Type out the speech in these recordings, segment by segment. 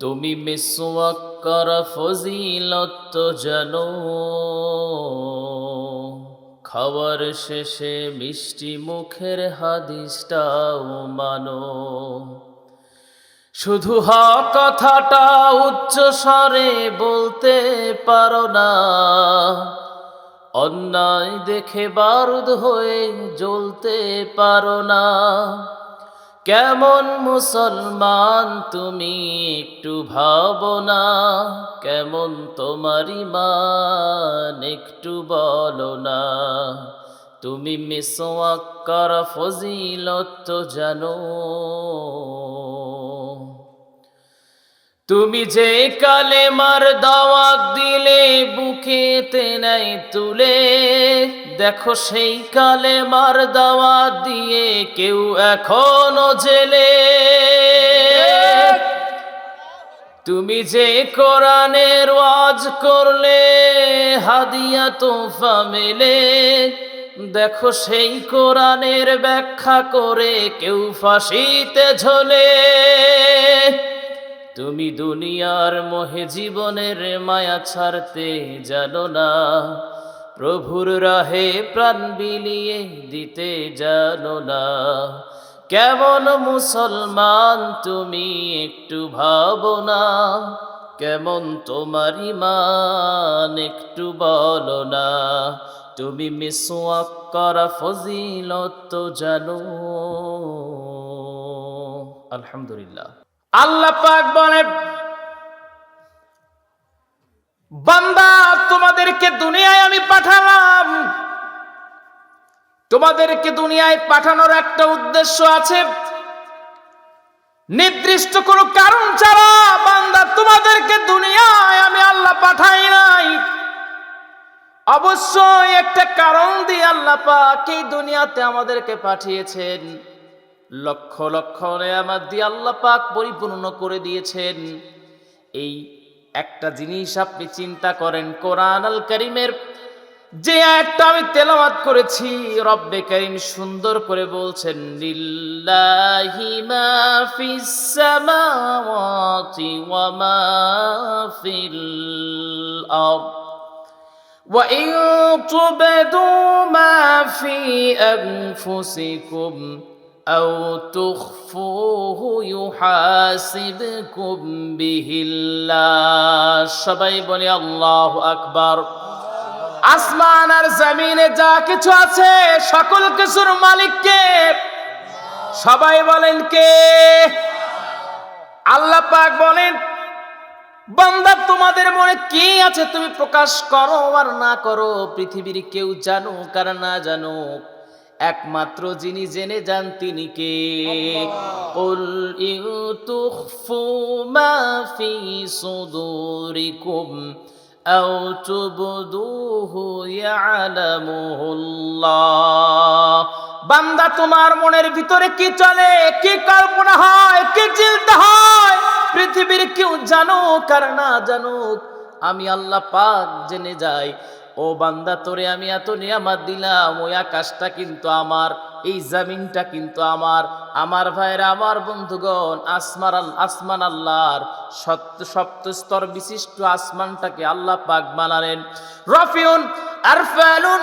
তুমি মিসওয়াক করা ফজিলত জানো। খাবার শেষে মিষ্টি মুখের হাদিসটাও মানো। শুধু হা কথাটা উচ্চ স্বরে বলতে পারো না। অন্যায় দেখে বারুদ হয়ে জ্বলতে পারো না। কেমন মুসলমান তুমি একটু ভাবনা কেমন তোমার ইমান একটু বলো না? তুমি মিসওয়াক করা ফজিলত জানো। তুমি যে কালেমার দাওয়াত দিলে, বুকেতে নাই তুলে, দেখো সেই কালেমার দাওয়াত দিয়ে কেউ এখনও জেলে। তুমি যে কোরআনের ওয়াজ করলে, হাদিয়া তোফা মেলে, দেখো সেই কোরআনের ব্যাখ্যা করে কেউ ফাঁসিতে ঝোলে। তুমি দুনিয়ার মোহে জীবনের মায়া ছাড়তে জানো না। প্রভুর রাহে প্রাণ বিলিয়ে দিতে জানো না। কেমন মুসলমান তুমি একটু ভাবো না। কেমন তোমার ইমান একটু বলো না। তুমি মিসওয়াক করা ফজিলত জানো। আলহামদুলিল্লাহ। আল্লাহ পাক বলেন বান্দা, তোমাদেরকে দুনিয়ায় আমি পাঠালাম। তোমাদেরকে দুনিয়ায় পাঠানোর একটা উদ্দেশ্য আছে। নির্দিষ্ট কোনো কারণ ছাড়া বান্দা, তোমাদেরকে দুনিয়ায় আমি আল্লাহ পাঠাই নাই। অবশ্যই একটা কারণ দিয়ে আল্লাহ পাক এই দুনিয়াতে আমাদেরকে পাঠিয়েছেন। লক্ষ লক্ষ নেয়ামাত দিয়ে আল্লাহ পাক পরিপূর্ণ করে দিয়েছেন এই একটা জিনিস আপনি চিন্তা করেন কোরআন আল করিমের যে একটা আমি তেলাওয়াত করেছি রব্বে করিম সুন্দর করে বলছেন লিল্লাহি মা ফিস সামাওয়াতি ওয়া মা ফিল আরদ وإن تبدوا ما في أنفسكم أو تخفوه يحاسبكم به الله সবাই বলি আল্লাহ আকবার আসমান আর জমিনে যা কিছু আছে সকল কিছুর মালিককে সবাই বলেন কে আল্লাহ পাক বলেন বান্দা তোমাদের মনে কি আছে তুমি প্রকাশ করো আর না করো পৃথিবীর কেউ জানুক আর না জানুক একমাত্র যিনি জেনে যান তিনি কে? বান্দা তোমার মনের ভিতরে কি চলে? কি কল্পনা হয়? কি চিন্তা হয়? পৃথিবীর কেউ জানুক আর না জানুক আমি আল্লাহ পাক জেনে যাই। ও বান্দা, তোরে আমি এত নিয়ামাত দিলাম, ওই আকাশটা কিন্তু আমার, এই জামিনটা কিন্তু আমার। আমার ভাইরা আমার বন্ধুগণ আসমার আল, আসমান আল্লাহর সত্য সপ্ত স্তর বিশিষ্ট আসমানটাকে আল্লাহ পাক বানালেন। রফিউন, আরফালুন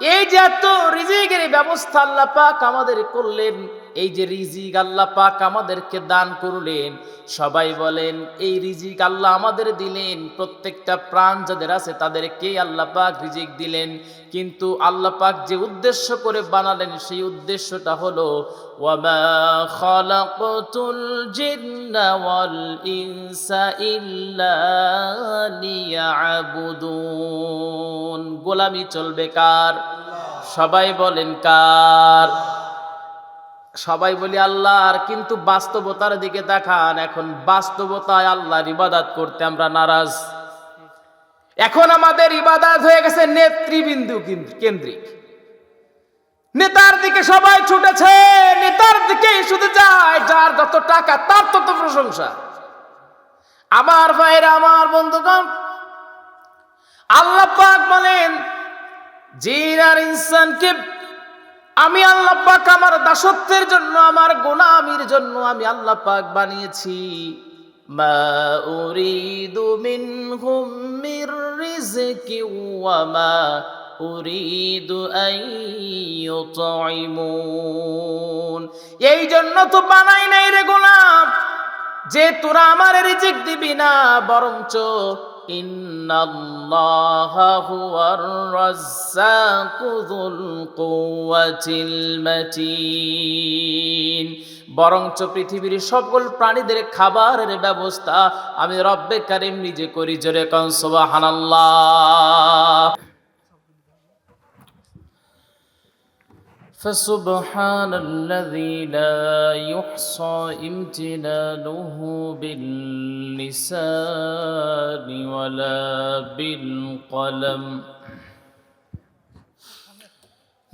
এই যে এত রিজিকের ব্যবস্থা আল্লাহ পাক আমাদের করলেন, এই যে রিজিক আল্লাহ পাক আমাদেরকে দান করলেন, সবাই বলেন, এই রিজিক আল্লাহ আমাদের দিলেন, প্রত্যেকটা প্রাণ যাদের আছে তাদেরকে আল্লাহ পাক রিজিক দিলেন। কিন্তু আল্লাহ পাক যে উদ্দেশ্য করে বানালেন, সেই উদ্দেশ্যটা হলো, ওয়ামা ওয়াল ইনসা ইল্লা গোলামি চলবে কার? সবাই বলেন কার? সবাই বলি আল্লাহর, কিন্তু বাস্তবতার দিকে দেখান। এখন বাস্তবতায় আল্লাহর ইবাদাত করতে আমরা নারাজ। এখন আমাদের ইবাদাত হয়ে গেছে নেতৃবিন্দু কেন্দ্রিক। নেতার দিকে সবাই ছুটেছে, নেতার দিকেই শুধু যায়, যার যত টাকা তার তত প্রশংসা। আমার ভাইরা, আমার বন্ধুগণ আল্লাহ পাক বলেন, জিন আর ইনসানকে আমি আল্লাহ পাক আমার দাসত্বের জন্য, আমার গোলামির জন্য আমি আল্লাহ পাক বানিয়েছি। মা এই জন্য তো বানাই নাই রে গোলাম, যে তোরা আমার রিজিক দিবি না, বরঞ্চ ইন্নাল্লাহা হুয়ার রাজ্জাকু যুল কুওয়াতিল মাতিন বরঞ্চ পৃথিবীর সকল প্রাণীদের খাবারের ব্যবস্থা আমি রব্বে কারিম নিজে করি জোরে কন সুবহানাল্লাহ فسبحان الذي لا يحصى امتنانه باللسان ولا بالقلم.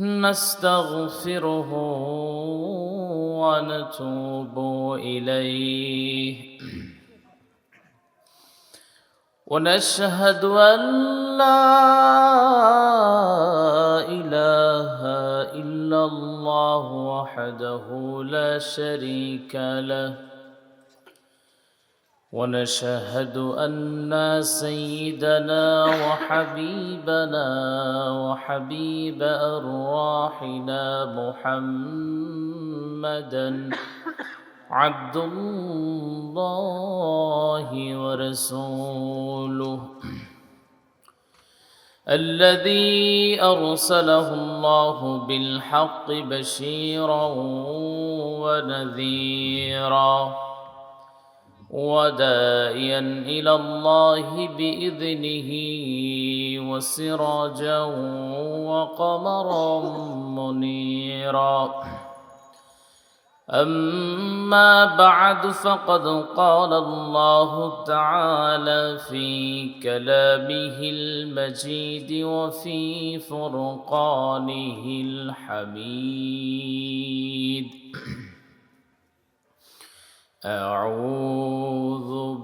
نستغفره ونتوب إليه. ونشهد أن لا إله إلا الله وحده لا شريك له. ونشهد أن سيدنا وحبيبنا وحبيب أرواحنا محمدا عبد الله ورسوله. الذي أرسله الله بالحق بشيرا ونذيرا. وداعيا إلى الله بإذنه وسراجا وقمرا منيرا. أما بعد فقد قال الله تعالى في كلامه المجيد وفي فرقانه الحميد. أعوذ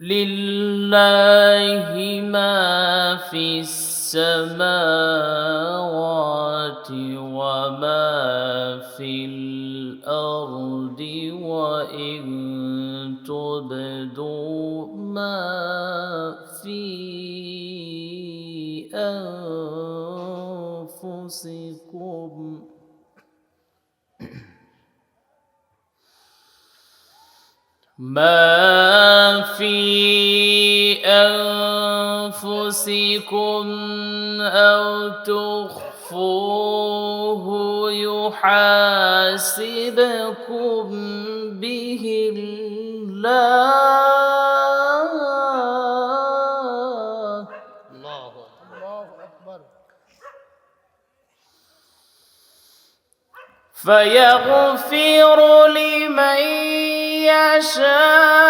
لله ما في السماوات وما في الأرض وإن تبدوا ما في أنفسكم. ما أنفسكم أو تخفوه يحاسبكم به الله. الله أكبر. فيغفر لمن يشاء.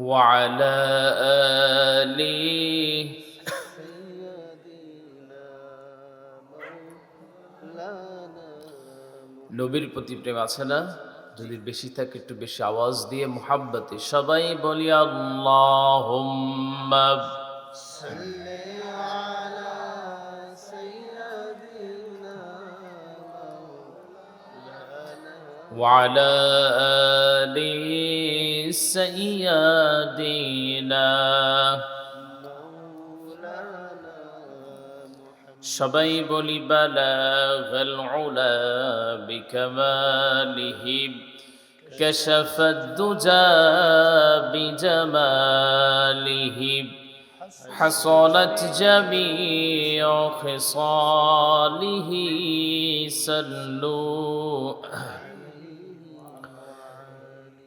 وعلى آله নবীর প্রতি প্রেম আছে না যদি বেশি থাকে একটু বেশি আওয়াজ দিয়ে মোহাব্বতে সবাই বলি আল্লাহ وعلى آل سيدنا সবাই বলি বালাগ العلا بكماله كشف الدجى بجماله حصلت جميع خصاله سلوا